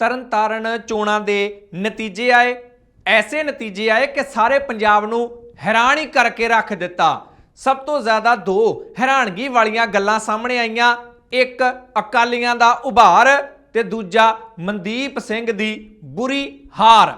ਤਰਨਤਾਰਨ ਚੋਣਾਂ ਦੇ ਨਤੀਜੇ ਆਏ। ਐਸੇ ਨਤੀਜੇ ਆਏ ਕਿ ਸਾਰੇ ਪੰਜਾਬ ਨੂੰ ਹੈਰਾਨ ਹੀ ਕਰਕੇ ਰੱਖ ਦਿੱਤਾ। ਸਭ ਤੋਂ ਜ਼ਿਆਦਾ ਦੋ ਹੈਰਾਨਗੀ ਵਾਲੀਆਂ ਗੱਲਾਂ ਸਾਹਮਣੇ ਆਈਆਂ। ਇੱਕ ਅਕਾਲੀਆਂ ਦਾ ਉਭਾਰ ਤੇ ਦੂਜਾ ਮਨਦੀਪ ਸਿੰਘ ਦੀ ਬੁਰੀ ਹਾਰ।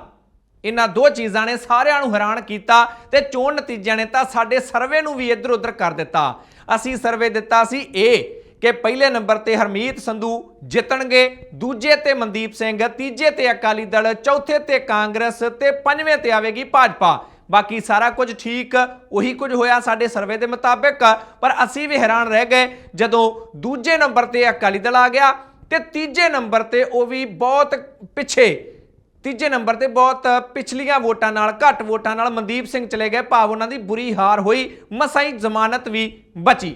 ਇਹਨਾਂ ਦੋ ਚੀਜ਼ਾਂ ਨੇ ਸਾਰਿਆਂ ਨੂੰ ਹੈਰਾਨ ਕੀਤਾ ਤੇ ਚੋਣ ਨਤੀਜਿਆਂ ਨੇ ਤਾਂ ਸਾਡੇ ਸਰਵੇ ਨੂੰ ਵੀ ਇੱਧਰ ਉੱਧਰ ਕਰ ਦਿੱਤਾ। ਅਸੀਂ ਸਰਵੇ ਦਿੱਤਾ ਸੀ ਇਹ ਕਿ ਪਹਿਲੇ ਨੰਬਰ ਤੇ ਹਰਮੀਤ ਸੰਧੂ ਜਿੱਤਣਗੇ, ਦੂਜੇ ਤੇ ਮਨਦੀਪ ਸਿੰਘ, ਤੀਜੇ ਤੇ ਅਕਾਲੀ ਦਲ, ਚੌਥੇ ਤੇ ਕਾਂਗਰਸ ਤੇ ਪੰਜਵੇਂ ਤੇ ਆਵੇਗੀ ਭਾਜਪਾ। ਬਾਕੀ ਸਾਰਾ ਕੁਝ ਠੀਕ, ਉਹੀ ਕੁਝ ਹੋਇਆ ਸਾਡੇ ਸਰਵੇ ਦੇ ਮੁਤਾਬਿਕ, ਪਰ ਅਸੀਂ ਵੀ ਹੈਰਾਨ ਰਹਿ ਗਏ ਜਦੋਂ ਦੂਜੇ ਨੰਬਰ ਤੇ ਅਕਾਲੀ ਦਲ ਆ ਗਿਆ ਤੇ ਤੀਜੇ ਨੰਬਰ ਤੇ ਉਹ ਵੀ ਬਹੁਤ ਪਿੱਛੇ। ਤੀਜੇ ਨੰਬਰ ਤੇ ਬਹੁਤ ਪਿਛਲੀਆਂ ਵੋਟਾਂ ਨਾਲ, ਘੱਟ ਵੋਟਾਂ ਨਾਲ ਮਨਦੀਪ ਸਿੰਘ ਚਲੇ ਗਏ, ਭਾਵ ਉਹਨਾਂ ਦੀ ਬੁਰੀ ਹਾਰ ਹੋਈ ਮਸਾਈ ਜ਼ਮਾਨਤ ਵੀ ਬਚੀ।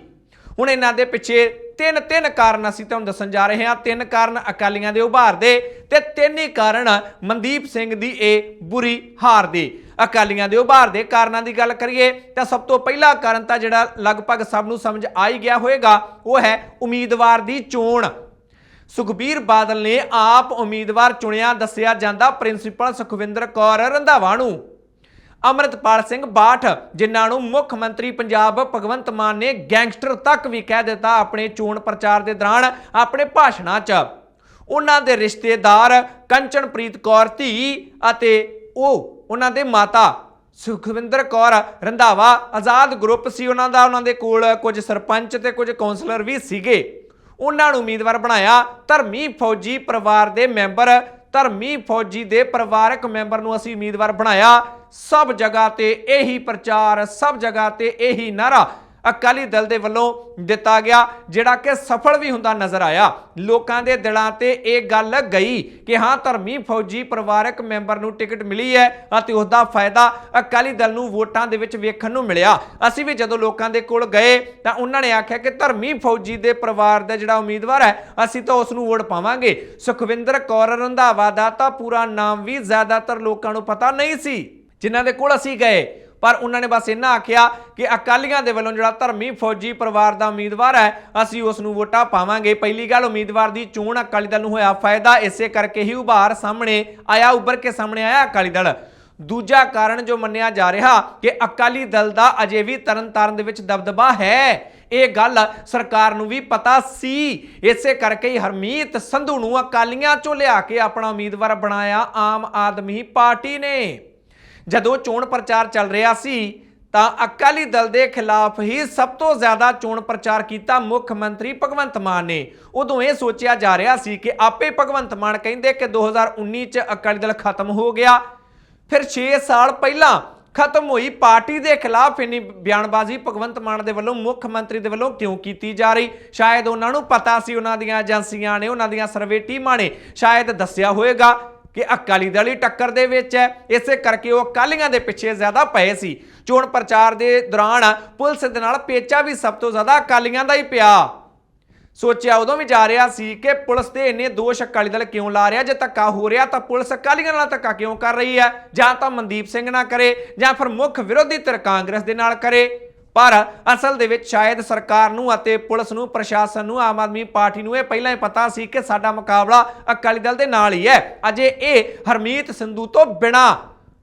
ਹੁਣ ਇਹਨਾਂ ਦੇ ਪਿੱਛੇ ਤਿੰਨ ਤਿੰਨ ਕਾਰਨ ਅਸੀਂ ਤੁਹਾਨੂੰ ਦੱਸਣ ਜਾ ਰਹੇ ਹਾਂ। ਤਿੰਨ ਕਾਰਨ ਅਕਾਲੀਆਂ ਦੇ ਉਭਾਰ ਦੇ ਤੇ ਤਿੰਨ ਹੀ ਕਾਰਨ ਮਨਦੀਪ ਸਿੰਘ ਦੀ ਇਹ ਬੁਰੀ ਹਾਰ ਦੇ। ਅਕਾਲੀਆਂ ਦੇ ਉਭਾਰ ਦੇ ਕਾਰਨਾਂ ਦੀ ਗੱਲ ਕਰੀਏ ਤਾਂ ਸਭ ਤੋਂ ਪਹਿਲਾ ਕਾਰਨ ਤਾਂ ਜਿਹੜਾ ਲਗਭਗ ਸਭ ਨੂੰ ਸਮਝ ਆ ਹੀ ਗਿਆ ਹੋਵੇਗਾ ਉਹ ਹੈ ਉਮੀਦਵਾਰ ਦੀ ਚੋਣ। ਸੁਖਬੀਰ ਬਾਦਲ ਨੇ ਆਪ ਉਮੀਦਵਾਰ ਚੁਣਿਆ ਦੱਸਿਆ ਜਾਂਦਾ ਪ੍ਰਿੰਸੀਪਲ ਸੁਖਵਿੰਦਰ ਕੌਰ ਰੰਧਾਵਾ ਨੂੰ। ਅਮਰਤਪਾਲ ਸਿੰਘ ਬਾਠ, ਜਿਨ੍ਹਾਂ ਨੂੰ ਮੁੱਖ ਮੰਤਰੀ ਪੰਜਾਬ ਭਗਵੰਤ ਮਾਨ ਨੇ ਗੈਂਗਸਟਰ ਤੱਕ ਵੀ ਕਹਿ ਦਿੱਤਾ ਆਪਣੇ ਚੋਣ ਪ੍ਰਚਾਰ ਦੇ ਦੌਰਾਨ, ਆਪਣੇ ਭਾਸ਼ਣਾਂ 'ਚ। ਉਹਨਾਂ ਦੇ ਰਿਸ਼ਤੇਦਾਰ ਕੰਚਨਪ੍ਰੀਤ ਕੌਰ ਧੀ ਅਤੇ ਉਹ ਉਹਨਾਂ ਦੇ ਮਾਤਾ ਸੁਖਵਿੰਦਰ ਕੌਰ ਰੰਧਾਵਾ ਆਜ਼ਾਦ ਗਰੁੱਪ ਸੀ ਉਹਨਾਂ ਦਾ, ਉਹਨਾਂ ਦੇ ਕੋਲ ਕੁਝ ਸਰਪੰਚ ਤੇ ਕੁਝ ਕਾਉਂਸਲਰ ਵੀ ਸੀਗੇ। ਉਹਨਾਂ ਨੂੰ ਉਮੀਦਵਾਰ ਬਣਾਇਆ ਧਰਮੀ ਫੌਜੀ ਪਰਿਵਾਰ ਦੇ ਮੈਂਬਰ ਧਰਮੀ ਫੌਜੀ ਦੇ ਪਰਿਵਾਰਕ ਮੈਂਬਰ ਨੂੰ ਅਸੀਂ ਉਮੀਦਵਾਰ ਬਣਾਇਆ। ਸਭ ਜਗ੍ਹਾ ਤੇ ਇਹੀ ਪ੍ਰਚਾਰ, ਸਭ ਜਗ੍ਹਾ ਤੇ ਇਹੀ ਨਾਰਾ ਅਕਾਲੀ ਦਲ ਦੇ ਵੱਲੋਂ ਦਿੱਤਾ ਗਿਆ, ਜਿਹੜਾ ਕਿ ਸਫਲ ਵੀ ਹੁੰਦਾ ਨਜ਼ਰ ਆਇਆ। ਲੋਕਾਂ ਦੇ ਦਿਲਾਂ ਤੇ ਇਹ ਗੱਲ ਗਈ ਕਿ ਹਾਂ, ਧਰਮੀ ਫੌਜੀ ਪਰਿਵਾਰਕ ਮੈਂਬਰ ਨੂੰ ਟਿਕਟ ਮਿਲੀ ਹੈ ਅਤੇ ਉਸ ਦਾ ਫਾਇਦਾ ਅਕਾਲੀ ਦਲ ਨੂੰ ਵੋਟਾਂ ਦੇ ਵਿੱਚ ਵੇਖਣ ਨੂੰ ਮਿਲਿਆ। ਅਸੀਂ ਵੀ ਜਦੋਂ ਲੋਕਾਂ ਦੇ ਕੋਲ ਗਏ, ਤਾਂ ਉਹਨਾਂ ਨੇ ਆਖਿਆ ਕਿ ਧਰਮੀ ਫੌਜੀ ਦੇ ਪਰਿਵਾਰ ਦਾ ਜਿਹੜਾ ਉਮੀਦਵਾਰ ਹੈ, ਅਸੀਂ ਤਾਂ ਉਸ ਨੂੰ ਵੋਟ ਪਾਵਾਂਗੇ। ਸੁਖਵਿੰਦਰ ਕੌਰ ਰੰਧਾਵਾ ਦਾ ਤਾਂ ਪੂਰਾ ਨਾਮ ਵੀ ਜ਼ਿਆਦਾਤਰ ਲੋਕਾਂ ਨੂੰ ਪਤਾ ਨਹੀਂ ਸੀ। ਜਿਨ੍ਹਾਂ ਦੇ ਕੋਲ ਅਸੀਂ ਗਏ ਪਰ ਉਹਨਾਂ ਨੇ ਬਸ ਇੰਨਾ ਆਖਿਆ ਕਿ ਅਕਾਲੀਆਂ ਦੇ ਵੱਲੋਂ ਜਿਹੜਾ ਧਰਮੀ ਫੌਜੀ ਪਰਿਵਾਰ ਦਾ ਉਮੀਦਵਾਰ ਹੈ, ਅਸੀਂ ਉਸ ਨੂੰ ਵੋਟਾਂ ਪਾਵਾਂਗੇ। ਪਹਿਲੀ ਗੱਲ, ਉਮੀਦਵਾਰ ਦੀ ਚੋਣ ਅਕਾਲੀ ਦਲ ਨੂੰ ਹੋਇਆ ਫਾਇਦਾ। ਇਸੇ ਕਰਕੇ ਹੀ ਉਭਾਰ ਸਾਹਮਣੇ ਆਇਆ, ਉੱਭਰ ਕੇ ਸਾਹਮਣੇ ਆਇਆ ਅਕਾਲੀ ਦਲ। ਦੂਜਾ ਕਾਰਨ ਜੋ ਮੰਨਿਆ ਜਾ ਰਿਹਾ ਕਿ ਅਕਾਲੀ ਦਲ ਦਾ ਅਜੇ ਵੀ ਤਰਨਤਾਰਨ ਦੇ ਵਿੱਚ ਦਬਦਬਾ ਹੈ, ਇਹ ਗੱਲ ਸਰਕਾਰ ਨੂੰ ਵੀ ਪਤਾ ਸੀ। ਇਸੇ ਕਰਕੇ ਹੀ ਹਰਮੀਤ ਸੰਧੂ ਨੂੰ ਅਕਾਲੀਆਂ ਚੋਂ ਲਿਆ ਕੇ ਆਪਣਾ ਉਮੀਦਵਾਰ ਬਣਾਇਆ ਆਮ ਆਦਮੀ ਪਾਰਟੀ ਨੇ। ਜਦੋਂ ਚੋਣ ਪ੍ਰਚਾਰ ਚੱਲ ਰਿਹਾ ਸੀ, ਤਾਂ ਅਕਾਲੀ ਦਲ ਦੇ ਖਿਲਾਫ ਹੀ ਸਭ ਤੋਂ ਜ਼ਿਆਦਾ ਚੋਣ ਪ੍ਰਚਾਰ ਕੀਤਾ ਮੁੱਖ ਮੰਤਰੀ ਭਗਵੰਤ ਮਾਨ ਨੇ। ਉਦੋਂ ਇਹ ਸੋਚਿਆ ਜਾ ਰਿਹਾ ਸੀ ਕਿ ਆਪੇ ਭਗਵੰਤ ਮਾਨ ਕਹਿੰਦੇ ਕਿ 2019 ਚ ਅਕਾਲੀ ਦਲ ਖਤਮ ਹੋ ਗਿਆ। ਫਿਰ 6 ਸਾਲ ਪਹਿਲਾਂ ਖਤਮ ਹੋਈ ਪਾਰਟੀ ਦੇ ਖਿਲਾਫ ਇੰਨੀ ਬਿਆਨਬਾਜ਼ੀ ਭਗਵੰਤ ਮਾਨ ਦੇ ਵੱਲੋਂ, ਮੁੱਖ ਮੰਤਰੀ ਦੇ ਵੱਲੋਂ ਕਿਉਂ ਕੀਤੀ ਜਾ ਰਹੀ? ਸ਼ਾਇਦ ਉਹਨਾਂ ਨੂੰ ਪਤਾ ਸੀ, ਉਹਨਾਂ ਦੀਆਂ ਏਜੰਸੀਆਂ ਨੇ, ਉਹਨਾਂ ਦੀਆਂ ਸਰਵੇ ਟੀਮਾਂ ਨੇ ਸ਼ਾਇਦ ਦੱਸਿਆ ਹੋਵੇਗਾ। ਕਿ ਅਕਾਲੀ ਦਲ ਹੀ ਟੱਕਰ ਦੇ ਵਿੱਚ ਹੈ। ਇਸੇ ਕਰਕੇ ਉਹ ਅਕਾਲੀਆਂ ਦੇ ਪਿੱਛੇ ਜ਼ਿਆਦਾ ਪਏ ਸੀ। ਚੋਣ ਪ੍ਰਚਾਰ ਦੇ ਦੌਰਾਨ ਪੁਲਿਸ ਦੇ ਨਾਲ ਪੇਚਾ ਵੀ ਸਭ ਤੋਂ ਜ਼ਿਆਦਾ ਅਕਾਲੀਆਂ ਦਾ ਹੀ ਪਿਆ। ਸੋਚਿਆ ਉਦੋਂ ਵੀ ਜਾ ਰਿਹਾ ਸੀ ਕਿ ਪੁਲਿਸ ਤੇ ਇੰਨੇ ਦੋਸ਼ ਅਕਾਲੀ ਦਲ ਕਿਉਂ ਲਾ ਰਿਹਾ? ਜੇ ਧੱਕਾ ਹੋ ਰਿਹਾ ਤਾਂ ਪੁਲਿਸ ਅਕਾਲੀਆਂ ਨਾਲ ਧੱਕਾ ਕਿਉਂ ਕਰ ਰਹੀ ਹੈ? ਜਾਂ ਤਾਂ ਮਨਦੀਪ ਸਿੰਘ ਨਾਲ ਕਰੇ ਜਾਂ ਫਿਰ ਮੁੱਖ ਵਿਰੋਧੀ ਧਿਰ ਕਾਂਗਰਸ ਦੇ ਨਾਲ ਕਰੇ। ਪਰ ਅਸਲ ਦੇ ਵਿੱਚ ਸ਼ਾਇਦ ਸਰਕਾਰ ਨੂੰ ਅਤੇ ਪੁਲਿਸ ਨੂੰ, ਪ੍ਰਸ਼ਾਸਨ ਨੂੰ, ਆਮ ਆਦਮੀ ਪਾਰਟੀ ਨੂੰ ਇਹ ਪਹਿਲਾਂ ਹੀ ਪਤਾ ਸੀ ਕਿ ਸਾਡਾ ਮੁਕਾਬਲਾ ਅਕਾਲੀ ਦਲ ਦੇ ਨਾਲ ਹੀ ਹੈ। ਅਜੇ ਇਹ ਹਰਮੀਤ ਸੰਧੂ ਤੋਂ ਬਿਨਾ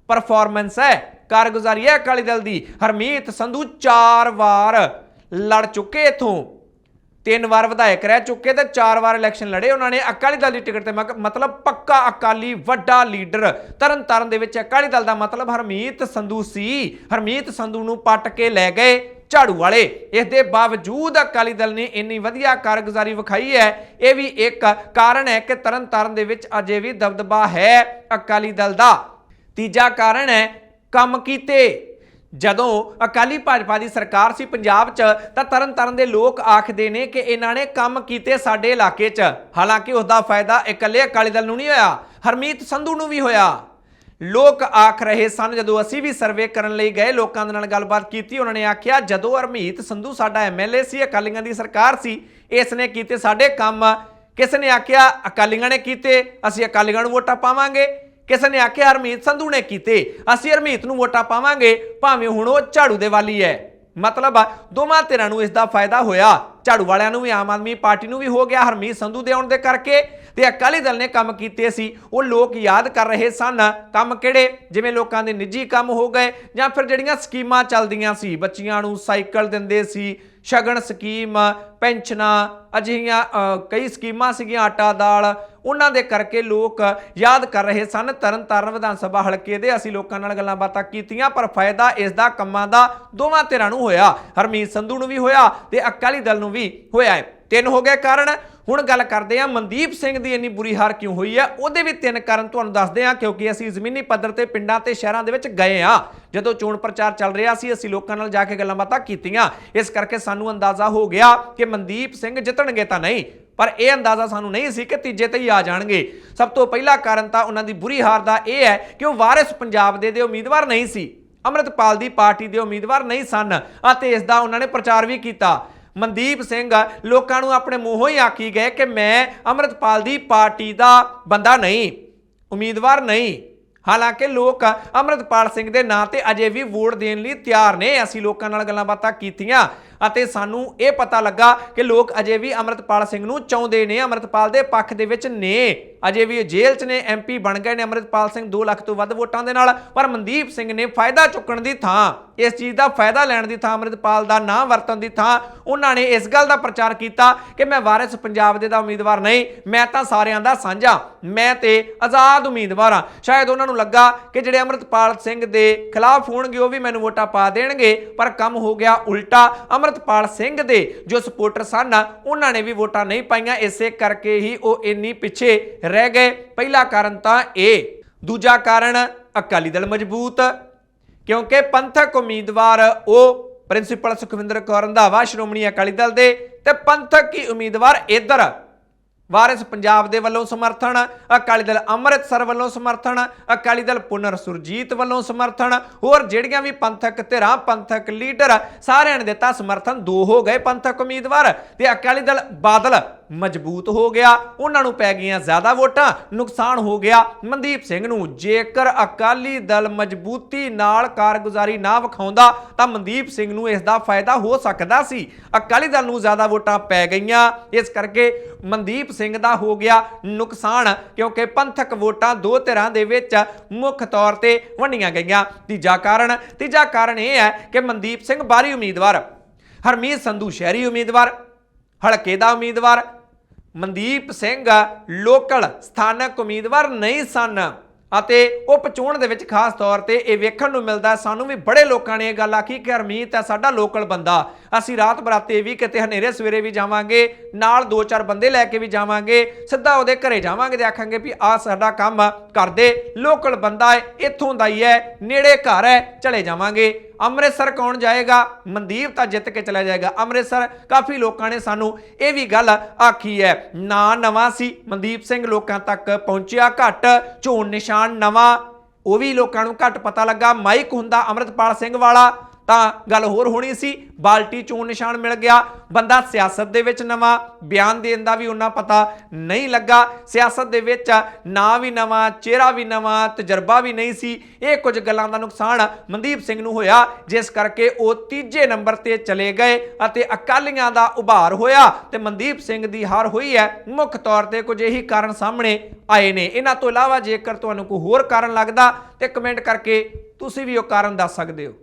ਪਰਫਾਰਮੈਂਸ ਹੈ, ਕਾਰਗੁਜ਼ਾਰੀ ਹੈ ਅਕਾਲੀ ਦਲ ਦੀ। ਹਰਮੀਤ ਸੰਧੂ ਚਾਰ ਵਾਰ ਲੜ ਚੁੱਕੇ ਇਥੋਂ। ਤਿੰਨ ਵਾਰ ਵਿਧਾਇਕ ਰਹਿ ਚੁੱਕੇ ਤੇ ਚਾਰ ਵਾਰ ਇਲੈਕਸ਼ਨ ਲੜੇ। ਉਹਨਾਂ ਨੇ ਅਕਾਲੀ ਦਲ ਦੀ ਟਿਕਟ ਤੇ ਮਕ- ਮਤਲਬ ਪੱਕਾ ਅਕਾਲੀ ਵੱਡਾ ਲੀਡਰ। ਤਰਨ ਤਾਰਨ ਦੇ ਵਿੱਚ ਅਕਾਲੀ ਦਲ ਦਾ ਮਤਲਬ ਹਰਮੀਤ ਸੰਧੂ ਸੀ। ਹਰਮੀਤ ਸੰਧੂ ਨੂੰ ਪੱਟ ਕੇ ਲੈ ਗਏ ਝਾੜੂ ਵਾਲੇ। ਇਸ ਦੇ ਬਾਵਜੂਦ ਅਕਾਲੀ ਦਲ ਨੇ ਇੰਨੀ ਵਧੀਆ ਕਾਰਗੁਜ਼ਾਰੀ ਵਿਖਾਈ ਹੈ। ਇਹ ਵੀ ਇੱਕ ਕਾਰਨ ਹੈ ਕਿ ਤਰਨ ਤਾਰਨ ਦੇ ਵਿੱਚ ਅਜੇ ਵੀ ਦਬਦਬਾ ਹੈ ਅਕਾਲੀ ਦਲ ਦਾ। ਤੀਜਾ ਕਾਰਨ ਹੈ ਕੰਮ ਕੀਤੇ। ਜਦੋਂ ਅਕਾਲੀ ਭਾਜਪਾ ਦੀ ਸਰਕਾਰ ਸੀ ਪੰਜਾਬ 'ਚ, ਤਾਂ ਤਰਨ ਤਾਰਨ ਦੇ ਲੋਕ ਆਖਦੇ ਨੇ ਕਿ ਇਹਨਾਂ ਨੇ ਕੰਮ ਕੀਤੇ ਸਾਡੇ ਇਲਾਕੇ 'ਚ। ਹਾਲਾਂਕਿ ਉਸ ਦਾ ਫਾਇਦਾ ਇਕੱਲੇ ਅਕਾਲੀ ਦਲ ਨੂੰ ਨਹੀਂ ਹੋਇਆ, ਹਰਮੀਤ ਸੰਧੂ ਨੂੰ ਵੀ ਹੋਇਆ। ਲੋਕ ਆਖ ਰਹੇ ਸਨ, ਜਦੋਂ ਅਸੀਂ ਵੀ ਸਰਵੇ ਕਰਨ ਲਈ ਗਏ, ਲੋਕਾਂ ਦੇ ਨਾਲ ਗੱਲਬਾਤ ਕੀਤੀ, ਉਹਨਾਂ ਨੇ ਆਖਿਆ, ਜਦੋਂ ਹਰਮੀਤ ਸੰਧੂ ਸਾਡਾ ਐਮਐਲਏ ਸੀ, ਅਕਾਲੀਆਂ ਦੀ ਸਰਕਾਰ ਸੀ ਇਸ ਨੇ ਕੀਤੇ ਸਾਡੇ ਕੰਮ। ਕਿਸ ਨੇ ਆਖਿਆ, ਅਕਾਲੀਆਂ ਨੇ ਕੀਤੇ, ਅਸੀਂ ਅਕਾਲੀਆਂ ਨੂੰ ਵੋਟਾਂ ਪਾਵਾਂਗੇ। ਕਿਸੇ ਨੇ ਆਖਿਆ, ਹਰਮੀਤ ਸੰਧੂ ਨੇ ਕੀਤੇ, ਅਸੀਂ ਹਰਮੀਤ ਨੂੰ ਵੋਟਾਂ ਪਾਵਾਂਗੇ, ਭਾਵੇਂ ਹੁਣ ਉਹ ਝਾੜੂ ਦੇ ਵਾਲੀ ਹੈ। ਮਤਲਬ ਦੋਵਾਂ ਧਿਰਾਂ ਨੂੰ ਇਸ ਦਾ ਫਾਇਦਾ ਹੋਇਆ। ਝਾੜੂ ਵਾਲਿਆਂ ਨੂੰ ਵੀ, ਆਮ ਆਦਮੀ ਪਾਰਟੀ ਨੂੰ ਵੀ ਹੋ ਗਿਆ ਹਰਮੀਤ ਸੰਧੂ ਦੇ ਆਉਣ ਦੇ ਕਰਕੇ। ਤੇ ਅਕਾਲੀ ਦਲ ਨੇ ਕੰਮ ਕੀਤੇ ਸੀ, ਉਹ ਲੋਕ ਯਾਦ ਕਰ ਰਹੇ ਸਨ। ਕੰਮ ਕਿਹੜੇ? ਜਿਵੇਂ ਲੋਕਾਂ ਦੇ ਨਿੱਜੀ ਕੰਮ ਹੋ ਗਏ, ਜਾਂ ਫਿਰ ਜਿਹੜੀਆਂ ਸਕੀਮਾਂ ਚੱਲਦੀਆਂ ਸੀ। ਬੱਚੀਆਂ ਨੂੰ ਸਾਈਕਲ ਦਿੰਦੇ ਸੀ, ਸ਼ਗਨ ਸਕੀਮ, ਪੈਨਸ਼ਨਾਂ, ਅਜਿਹੀਆਂ ਕਈ ਸਕੀਮਾਂ ਸੀਗੀਆਂ, ਆਟਾ ਦਾਲ ਉਹਨਾਂ ਦੇ ਕਰਕੇ ਲੋਕ ਯਾਦ ਕਰ ਰਹੇ ਸਨ। ਤਰਨਤਾਰਨ ਵਿਧਾਨ ਸਭਾ ਹਲਕੇ ਦੇ ਅਸੀਂ ਲੋਕਾਂ ਨਾਲ ਗੱਲਾਂ ਬਾਤਾਂ ਕੀਤੀਆਂ, ਪਰ ਫਾਇਦਾ ਇਸ ਦਾ ਕੰਮਾਂ ਦਾ ਦੋਵਾਂ ਧਿਰਾਂ ਨੂੰ ਹੋਇਆ। ਹਰਮੀਤ ਸੰਧੂ ਨੂੰ ਵੀ ਹੋਇਆ ਤੇ ਅਕਾਲੀ ਦਲ ਨੂੰ ਵੀ ਹੋਇਆ ਹੈ। ਤਿੰਨ ਹੋ ਗਏ ਕਾਰਨ। ਹੁਣ ਗੱਲ ਕਰਦੇ ਹਾਂ ਮਨਦੀਪ ਸਿੰਘ ਦੀ ਇੰਨੀ ਬੁਰੀ ਹਾਰ ਕਿਉਂ ਹੋਈ ਹੈ? ਉਹਦੇ ਵੀ ਤਿੰਨ ਕਾਰਨ ਤੁਹਾਨੂੰ ਦੱਸਦੇ ਹਾਂ, ਕਿਉਂਕਿ ਅਸੀਂ ਜ਼ਮੀਨੀ ਪੱਧਰ ਤੇ ਪਿੰਡਾਂ ਤੇ ਸ਼ਹਿਰਾਂ ਦੇ ਵਿੱਚ ਗਏ ਹਾਂ। ਜਦੋਂ ਚੋਣ ਪ੍ਰਚਾਰ ਚੱਲ ਰਿਹਾ ਸੀ, ਅਸੀਂ ਲੋਕਾਂ ਨਾਲ ਜਾ ਕੇ ਗੱਲਾਂ ਬਾਤਾਂ ਕੀਤੀਆਂ। ਇਸ ਕਰਕੇ ਸਾਨੂੰ ਅੰਦਾਜ਼ਾ ਹੋ ਗਿਆ ਕਿ ਮਨਦੀਪ ਸਿੰਘ ਜਿੱਤਣਗੇ ਤਾਂ ਨਹੀਂ। ਪਰ ਇਹ ਅੰਦਾਜ਼ਾ ਸਾਨੂੰ ਨਹੀਂ ਸੀ ਕਿ ਤੀਜੇ ਤੇ ਹੀ ਆ ਜਾਣਗੇ। ਸਭ ਤੋਂ ਪਹਿਲਾ ਕਾਰਨ ਤਾਂ ਉਹਨਾਂ ਦੀ ਬੁਰੀ ਹਾਰ ਦਾ ਇਹ ਹੈ ਕਿ ਉਹ ਵਾਰਿਸ ਪੰਜਾਬ ਦੇ ਦੇ ਉਮੀਦਵਾਰ ਨਹੀਂ ਸੀ। ਅੰਮ੍ਰਿਤਪਾਲ ਦੀ ਪਾਰਟੀ ਦੇ ਉਮੀਦਵਾਰ ਨਹੀਂ ਸਨ ਅਤੇ ਇਸ ਦਾ ਉਹਨਾਂ ਨੇ ਪ੍ਰਚਾਰ ਵੀ ਕੀਤਾ। ਮਨਦੀਪ ਸਿੰਘ ਲੋਕਾਂ ਨੂੰ ਆਪਣੇ ਮੂੰਹੋਂ ਹੀ ਆਖੀ ਗਏ ਕਿ ਮੈਂ ਅੰਮ੍ਰਿਤਪਾਲ ਦੀ ਪਾਰਟੀ ਦਾ ਬੰਦਾ ਨਹੀਂ, ਉਮੀਦਵਾਰ ਨਹੀਂ। ਹਾਲਾਂਕਿ ਲੋਕ ਅੰਮ੍ਰਿਤਪਾਲ ਸਿੰਘ ਦੇ ਨਾਂ ਤੇ ਅਜੇ ਵੀ ਵੋਟ ਦੇਣ ਲਈ ਤਿਆਰ ਨੇ। ਅਸੀਂ ਲੋਕਾਂ ਨਾਲ ਗੱਲਾਂ ਬਾਤਾਂ ਕੀਤੀਆਂ। ਅਤੇ ਸਾਨੂੰ ਇਹ ਪਤਾ ਲੱਗਾ ਕਿ ਲੋਕ ਅਜੇ ਵੀ ਅੰਮ੍ਰਿਤਪਾਲ ਸਿੰਘ ਨੂੰ ਚਾਹੁੰਦੇ ਨੇ, ਅੰਮ੍ਰਿਤਪਾਲ ਦੇ ਪੱਖ ਦੇ ਵਿੱਚ ਨੇ। ਅਜੇ ਵੀ ਜੇਲ੍ਹ 'ਚ ਨੇ ਐਮਪੀ ਬਣ ਗਏ ਨੇ ਅੰਮ੍ਰਿਤਪਾਲ ਸਿੰਘ 2 ਲੱਖ ਤੋਂ ਵੱਧ ਵੋਟਾਂ ਦੇ ਨਾਲ, ਪਰ ਮਨਦੀਪ ਸਿੰਘ ਨੇ ਫਾਇਦਾ ਚੁੱਕਣ ਦੀ ਥਾਂ, ਇਸ ਚੀਜ਼ ਦਾ ਫਾਇਦਾ ਲੈਣ ਦੀ ਥਾਂ, ਅੰਮ੍ਰਿਤਪਾਲ ਦਾ ਨਾਂ ਵਰਤਣ ਦੀ ਥਾਂ, ਉਹਨਾਂ ਨੇ ਇਸ ਗੱਲ ਦਾ ਪ੍ਰਚਾਰ ਕੀਤਾ ਕਿ ਮੈਂ ਵਾਰਿਸ ਪੰਜਾਬ ਦੇ ਦਾ ਉਮੀਦਵਾਰ ਨਹੀਂ, ਮੈਂ ਤਾਂ ਸਾਰਿਆਂ ਦਾ ਸਾਂਝਾ, ਮੈਂ ਤੇ ਆਜ਼ਾਦ ਉਮੀਦਵਾਰ ਹਾਂ। ਸ਼ਾਇਦ ਉਹਨਾਂ ਨੂੰ ਲੱਗਾ ਕਿ ਜਿਹੜੇ ਅੰਮ੍ਰਿਤਪਾਲ ਸਿੰਘ ਦੇ ਖਿਲਾਫ ਹੋਣਗੇ, ਉਹ ਵੀ ਮੈਨੂੰ ਵੋਟਾਂ ਪਾ ਦੇਣਗੇ, ਪਰ ਕੰਮ ਹੋ ਗਿਆ ਉਲਟਾ ਅੰਮ੍ਰਿਤਪਾਲ ਸਿੰਘ ਦੇ ਜੋ ਸਪੋਰਟਰ ਸਨ, ਉਹਨਾਂ ਨੇ ਵੀ ਵੋਟਾਂ ਨਹੀਂ ਪਾਈਆਂ। ਇਸੇ ਕਰਕੇ ਹੀ ਉਹ ਇੰਨੀ ਪਿੱਛੇ ਰਹਿ ਗਏ। ਪਹਿਲਾ ਕਾਰਨ ਤਾਂ ਇਹ। ਦੂਜਾ ਕਾਰਨ, ਅਕਾਲੀ ਦਲ ਮਜ਼ਬੂਤ, ਕਿਉਂਕਿ ਪੰਥਕ ਉਮੀਦਵਾਰ ਉਹ ਪ੍ਰਿੰਸੀਪਲ ਸੁਖਵਿੰਦਰ ਕੌਰ ਰੰਧਾਵਾ, ਸ਼੍ਰੋਮਣੀ ਅਕਾਲੀ ਦਲ ਦੇ, ਤੇ ਪੰਥਕ ਹੀ ਉਮੀਦਵਾਰ ਇੱਧਰ ਵਾਰਿਸ ਪੰਜਾਬ ਦੇ ਵੱਲੋਂ ਸਮਰਥਨ, ਅਕਾਲੀ ਦਲ ਅੰਮ੍ਰਿਤਸਰ ਵੱਲੋਂ ਸਮਰਥਨ, ਅਕਾਲੀ ਦਲ ਪੁਨਰ ਸੁਰਜੀਤ ਵੱਲੋਂ ਸਮਰਥਨ, ਹੋਰ ਜਿਹੜੀਆਂ ਵੀ ਪੰਥਕ ਧਿਰਾਂ, ਪੰਥਕ ਲੀਡਰ, ਸਾਰਿਆਂ ਨੇ ਦਿੱਤਾ ਸਮਰਥਨ, ਦੋ ਹੋ ਗਏ ਪੰਥਕ ਉਮੀਦਵਾਰ ਤੇ ਅਕਾਲੀ ਦਲ ਬਾਦਲ ਮਜ਼ਬੂਤ ਹੋ ਗਿਆ। ਉਹਨਾਂ ਨੂੰ ਪੈ ਗਈਆਂ ਜ਼ਿਆਦਾ ਵੋਟਾਂ। ਨੁਕਸਾਨ ਹੋ ਗਿਆ। ਮਨਦੀਪ ਸਿੰਘ ਨੂੰ ਜੇਕਰ ਅਕਾਲੀ ਦਲ ਮਜ਼ਬੂਤੀ ਨਾਲ ਕਾਰਗੁਜ਼ਾਰੀ ਨਾ ਵਿਖਾਉਂਦਾ, ਤਾਂ ਮਨਦੀਪ ਸਿੰਘ ਨੂੰ ਇਸ ਦਾ ਫਾਇਦਾ ਹੋ ਸਕਦਾ ਸੀ। ਅਕਾਲੀ ਦਲ ਨੂੰ ਜ਼ਿਆਦਾ ਵੋਟਾਂ ਪੈ ਗਈਆਂ। ਇਸ ਕਰਕੇ ਮਨਦੀਪ ਸਿੰਘ ਦਾ ਹੋ ਗਿਆ ਨੁਕਸਾਨ, ਕਿਉਂਕਿ ਪੰਥਕ ਵੋਟਾਂ ਦੋ ਧਿਰਾਂ ਦੇ ਵਿੱਚ ਮੁੱਖ ਤੌਰ ਤੇ ਵੰਡੀਆਂ ਗਈਆਂ। ਤੀਜਾ ਕਾਰਨ ਤੀਜਾ ਕਾਰਨ ਇਹ ਹੈ ਕਿ ਮਨਦੀਪ ਸਿੰਘ ਬਾਹਰੀ ਉਮੀਦਵਾਰ, ਹਰਮੀਤ ਸੰਧੂ ਸ਼ਹਿਰੀ ਉਮੀਦਵਾਰ, ਹਲਕੇ ਦਾ ਉਮੀਦਵਾਰ ਮਨਦੀਪ ਸਿੰਘ ਲੋਕਲ ਸਥਾਨਕ ਉਮੀਦਵਾਰ ਨਹੀਂ ਸਨ ਅਤੇ ਉਪ ਚੋਣ ਦੇ ਵਿੱਚ ਖਾਸ ਤੌਰ ਤੇ ਇਹ ਵੇਖਣ ਨੂੰ ਮਿਲਦਾ, ਸਾਨੂੰ ਵੀ ਬੜੇ ਲੋਕਾਂ ਨੇ ਇਹ ਗੱਲ ਆਖੀ ਕਿ ਹਰਮੀਤ ਹੈ ਸਾਡਾ ਲੋਕਲ ਬੰਦਾ। ਅਸੀਂ ਰਾਤ ਬਰਾਤੇ ਵੀ ਕਿਤੇ ਹਨੇਰੇ ਸਵੇਰੇ ਵੀ ਜਾਵਾਂਗੇ, ਨਾਲ ਦੋ ਚਾਰ ਬੰਦੇ ਲੈ ਕੇ ਵੀ ਜਾਵਾਂਗੇ, ਸਿੱਧਾ ਉਹਦੇ ਘਰੇ ਜਾਵਾਂਗੇ ਤੇ ਆਖਾਂਗੇ ਵੀ ਆ ਸਾਡਾ ਕੰਮ ਕਰਦੇ ਲੋਕਲ ਬੰਦਾ ਹੈ, ਇੱਥੋਂ ਦਾ ਹੀ ਹੈ, ਨੇੜੇ ਘਰ ਹੈ, ਚਲੇ ਜਾਵਾਂਗੇ। ਅੰਮ੍ਰਿਤਸਰ ਕੌਣ ਜਾਏਗਾ? ਮਨਦੀਪ ਤਾਂ ਜਿੱਤ ਕੇ ਚਲਾ ਜਾਏਗਾ। ਅੰਮ੍ਰਿਤਸਰ, ਕਾਫੀ ਲੋਕਾਂ ਨੇ ਸਾਨੂੰ ਇਹ ਵੀ ਗੱਲ ਆਖੀ ਹੈ। ਨਾ ਨਵਾਂ ਸੀ ਮਨਦੀਪ ਸਿੰਘ ਲੋਕਾਂ ਤੱਕ ਪਹੁੰਚਿਆ ਘੱਟ। ਝੋਨ ਨਿਸ਼ਾਨ ਨਵਾਂ, ਉਹ ਵੀ ਲੋਕਾਂ ਨੂੰ ਘੱਟ ਪਤਾ ਲੱਗਾ। ਮਾਈਕ ਹੁੰਦਾ ਅੰਮ੍ਰਿਤਪਾਲ ਸਿੰਘ ਵਾਲਾ। ਤਾਂ ਗੱਲ ਹੋਰ ਹੋਣੀ ਸੀ, ਬਾਲਟੀ ਚੋਣ ਨਿਸ਼ਾਨ ਮਿਲ ਗਿਆ। ਬੰਦਾ ਸਿਆਸਤ ਦੇ ਵਿੱਚ ਨਵਾਂ, ਬਿਆਨ ਦੇਣ ਦਾ ਵੀ ਉਹਨਾਂ ਪਤਾ ਨਹੀਂ ਲੱਗਾ। ਸਿਆਸਤ ਦੇ ਵਿੱਚ ਨਾਂ ਵੀ ਨਵਾਂ, ਚਿਹਰਾ ਵੀ ਨਵਾਂ, ਤਜਰਬਾ ਵੀ ਨਹੀਂ ਸੀ। ਇਹ ਕੁਝ ਗੱਲਾਂ ਦਾ ਨੁਕਸਾਨ ਮਨਦੀਪ ਸਿੰਘ ਨੂੰ ਹੋਇਆ, ਜਿਸ ਕਰਕੇ ਉਹ ਤੀਜੇ ਨੰਬਰ ਤੇ ਚਲੇ ਗਏ ਅਤੇ ਅਕਾਲੀਆਂ ਦਾ ਉਭਾਰ ਹੋਇਆ ਤੇ ਮਨਦੀਪ ਸਿੰਘ ਦੀ ਹਾਰ ਹੋਈ ਹੈ। ਮੁੱਖ ਤੌਰ ਤੇ ਕੁਝ ਇਹੀ ਕਾਰਨ ਸਾਹਮਣੇ ਆਏ ਨੇ। ਇਹਨਾਂ ਤੋਂ ਇਲਾਵਾ ਜੇਕਰ ਤੁਹਾਨੂੰ ਕੋਈ ਹੋਰ ਕਾਰਨ ਲੱਗਦਾ ਤੇ ਕਮੈਂਟ ਕਰਕੇ ਤੁਸੀਂ ਵੀ ਉਹ ਕਾਰਨ ਦੱਸ ਸਕਦੇ ਹੋ।